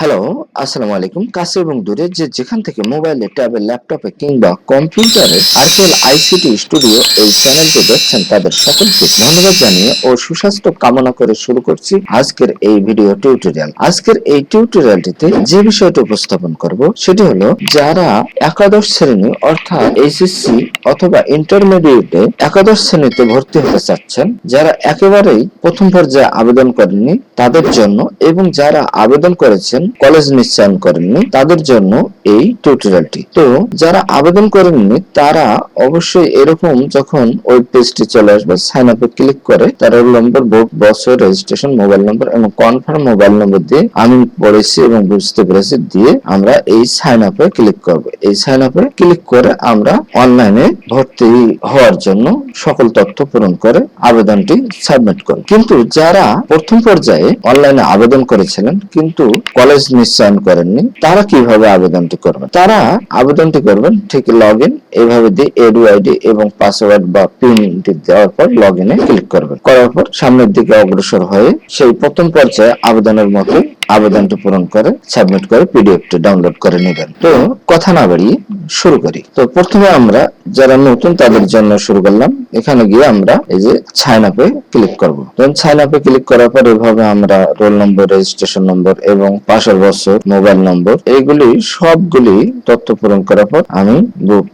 Hello আসসালামু আলাইকুম কাছে এবং দূরে যে যেখান থেকে মোবাইলে ট্যাবে, ল্যাপটপে কিংবা কম্পিউটারে আরকেএল আইসিটি স্টুডিও এই চ্যানেলটি দেখছেন, তাদের সকলকে ধন্যবাদ জানিয়ে ও সুস্বাস্থ্য কামনা করে শুরু করছি আজকের এই ভিডিও টিউটোরিয়াল। আজকের এই টিউটোরিয়ালটিতে যে বিষয়টি উপস্থাপন করব, সেটি হলো যারা একাদশ শ্রেণি অর্থাৎ এইচএসসি অথবা ইন্টারমিডিয়েটে একাদশ শ্রেণীতে ভর্তি হতে চাচ্ছেন, যারা একেবারেই প্রথম পর্যায়ে আবেদন করেননি তাদের জন্য এবং যারা আবেদন করেছেন কলেজ নিশ্চয়ন করেননি, তাদের জন্য এই টিউটোরিয়ালটি তো যারা আবেদন করেননি, তারা অবশ্যই এরকম যখন ওই পেজটি চলে আসবে সাইন আপে ক্লিক করে, তার রোল নম্বর বোর্ড বছর রেজিস্ট্রেশন মোবাইল নম্বর এবং কনফার্ম মোবাইল নম্বর দিয়ে আমি পড়েছি এবং বুঝতে পেরেছি দিয়ে আমরা এই সাইন আপে ক্লিক করব। এই সাইন আপে ক্লিক করে আমরা অনলাইনে ভর্তি হওয়ার জন্য সকল তথ্য পূরণ করে আবেদনটি সাবমিট করব। কিন্তু যারা প্রথম পর্যায়ে অনলাইনে আবেদন করেছিলেন, কিন্তু কলেজ নিশ্চয়ন করেননি, তারা কীভাবে আবেদনটি করবেন তারা আবেদনটি করবেন ঠিক লগ ইন এইভাবে দিয়ে এডু আইডি এবং পাসওয়ার্ড বা পিনটি দেওয়ার পর লগ ইনে ক্লিক করবেন। করার পর সামনের দিকে অগ্রসর হয়ে সেই প্রথম পর্যায়ে আবেদনের মতো আবেদনটি পূরণ করে সাবমিট করে পিডিএফটি ডাউনলোড করে নেবেন। তো কথা না বাড়িয়ে শুরু করি। তো প্রথমে আমরা যারা নতুন তাদের জন্য শুরু করলাম। এখানে গিয়ে আমরা এই যে সাইন ক্লিক করব। দেন সাইন ক্লিক করার পর এভাবে আমরা রোল নম্বর রেজিস্ট্রেশন নম্বর এবং পাশের বছর মোবাইল নম্বর এইগুলি সবগুলি তথ্য পূরণ করার পর আমি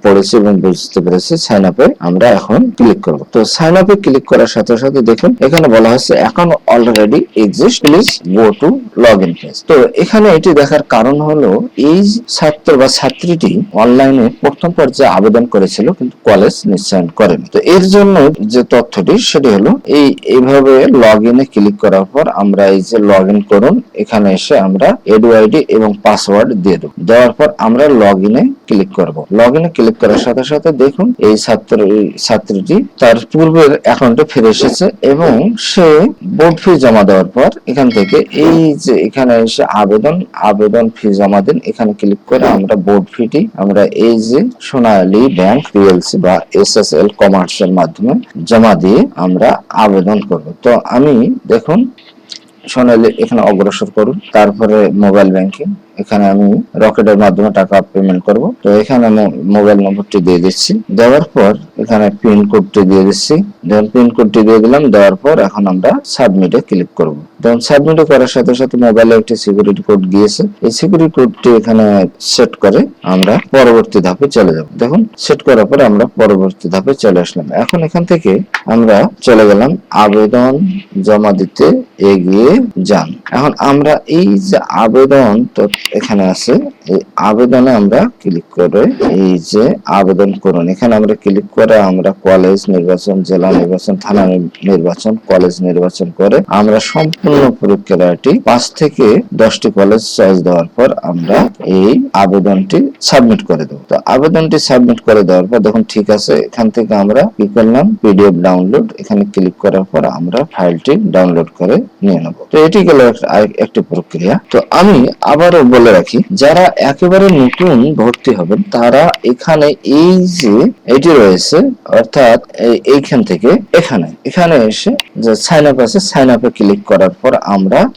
পড়েছি এবং বুঝতে পেরেছি সাইন আমরা এখন ক্লিক করব। তো সাইন ক্লিক করার সাথে সাথে দেখুন, এখানে বলা হচ্ছে account already exist please go to log in page তো এখানে এটি দেখার কারণ হলো এই ছাত্র বা ছাত্রীটি অনলাইনে প্রথম পর্যায়ে আবেদন করেছিল, কিন্তু কলেজ নিশ্চয়ন করেনি। তো এর জন্য যে তথ্যটি, সেটি হলো, এই এইভাবে লগ ইনে ক্লিক করার পর আমরা এই যে লগ ইন করুন, এখানে এসে আমরা এডু আইডি এবং পাসওয়ার্ড দিয়ে দেবো। দেওয়ার পর আমরা লগ ইনে ক্লিক করব। লগ ইনে ক্লিক করার সাথে সাথে দেখুন, এই ছাত্র, ছাত্রীটি তার পূর্বের অ্যাকাউন্টে ফিরে এসেছে এবং সে বোর্ড ফি জমা দেওয়ার পর এখান থেকে এই যে এখানে এসে আবেদন আবেদন ফি জমা দিন, এখানে ক্লিক করে আমরা বোর্ড ফিটি আমরা এই যে সোনালী ব্যাংক পিএলসি বা এসএসএল কমার্সের মাধ্যমে জমা দিয়ে আমরা আবেদন করব। তো আমি দেখুন, সোনালী এখানে অগ্রসর করুন, তারপরে মোবাইল ব্যাংকিং এখানে আমি রকেটের মাধ্যমে টাকা পেমেন্ট করব। তো এখানে আমি মোবাইল নম্বরটি দিয়ে দিচ্ছি। দেওয়ার পর এখানে পিন কোডটি দিয়ে দিচ্ছি। দেন পিন কোডটি দিয়ে দিলাম, দেওয়ার পর এখন আমরা সাবমিটে ক্লিক করব। দেন সাবমিটে করার সাথে সাথে মোবাইলে একটি সিকিউরিটি কোড গিয়েছে। এই সিকিউরিটি কোডটি এখানে সেট করে আমরা পরবর্তী ধাপে চলে যাব। দেখুন সেট করার পর আমরা পরবর্তী ধাপে চলে আসলাম। এখন এখান থেকে আমরা চলে গেলাম, আবেদন জমা দিতে এগিয়ে যান। এখন আমরা এই যে আবেদন, তো এখানে আছে, এই আবেদনে আমরা ক্লিক করে এই যে আবেদন করুন। এখানে আমরা ক্লিক করে আমরা কলেজ নির্বাচন, জেলা নির্বাচন, থানা নির্বাচন, কলেজ নির্বাচন করে আমরা সম্পূর্ণ প্রক্রিয়াটি পাঁচ থেকে দশটি কলেজ চয়েস দেওয়ার পর আমরা এই আবেদনটি সাবমিট করে দেবো। তো আবেদনটি সাবমিট করে দেওয়ার পর দেখুন ঠিক আছে, এখান থেকে আমরা কি করলাম? পিডিএফ ডাউনলোড এখানে ক্লিক করার পর আমরা ফাইলটি ডাউনলোড করে নিয়ে নেব। তো এটি গেল এক- একটি প্রক্রিয়া। তো আমি আবারও বলে রাখি, যারা একেবারে নতুন ভর্তি হবেন, তারা এখানে এই যে এটি রয়েছে অর্থাৎ এই- এইখান থেকে এখানে। এখানে এসে যে সাইন আপ আছে সাইন আপে ক্লিক করার পর আমরা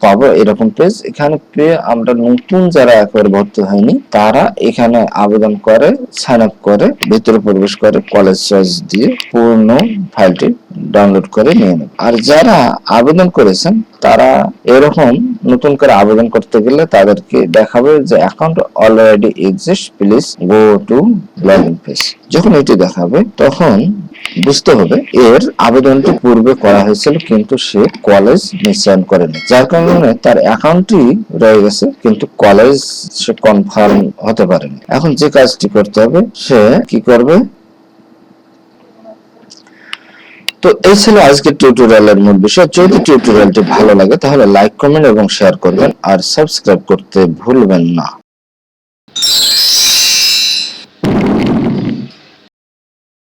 পাবো এরকম পেজ এখানে পেয়ে আমরা নতুন যারা একবার ভর্তি হয়নি, তারা এখানে আবেদন করে সাইন আপ করে, ভিতরে প্রবেশ করে কলেজ চয়েস দিয়ে পূর্ণ ফাইলটি ডাউনলোড করে নিয়ে নেবে। আর যারা আবেদন করেছেন, তারা এরকম নতুন করে আবেদন করতে গেলে তাদেরকে দেখাবে যে account already exist please go to log in page যখন এটি দেখাবে, তখন বুঝতে হবে এর আবেদনটি পূর্বে করা হয়েছিল, কিন্তু সে কলেজ নিশ্চয়ন করেনি। যার কারণে তার অ্যাকাউন্টটি রয়ে গেছে, কিন্তু কলেজ সে কনফার্ম হতে পারেনি। এখন যে কাজটি করতে হবে, সে কি করবে? তো এই ছিল আজকের টিউটোরিয়ালের মূল বিষয়। যদি টিউটোরিয়ালটি ভালো লাগে, তাহলে লাইক কমেন্ট এবং শেয়ার করবেন। আর সাবস্ক্রাইব করতে ভুলবেন না।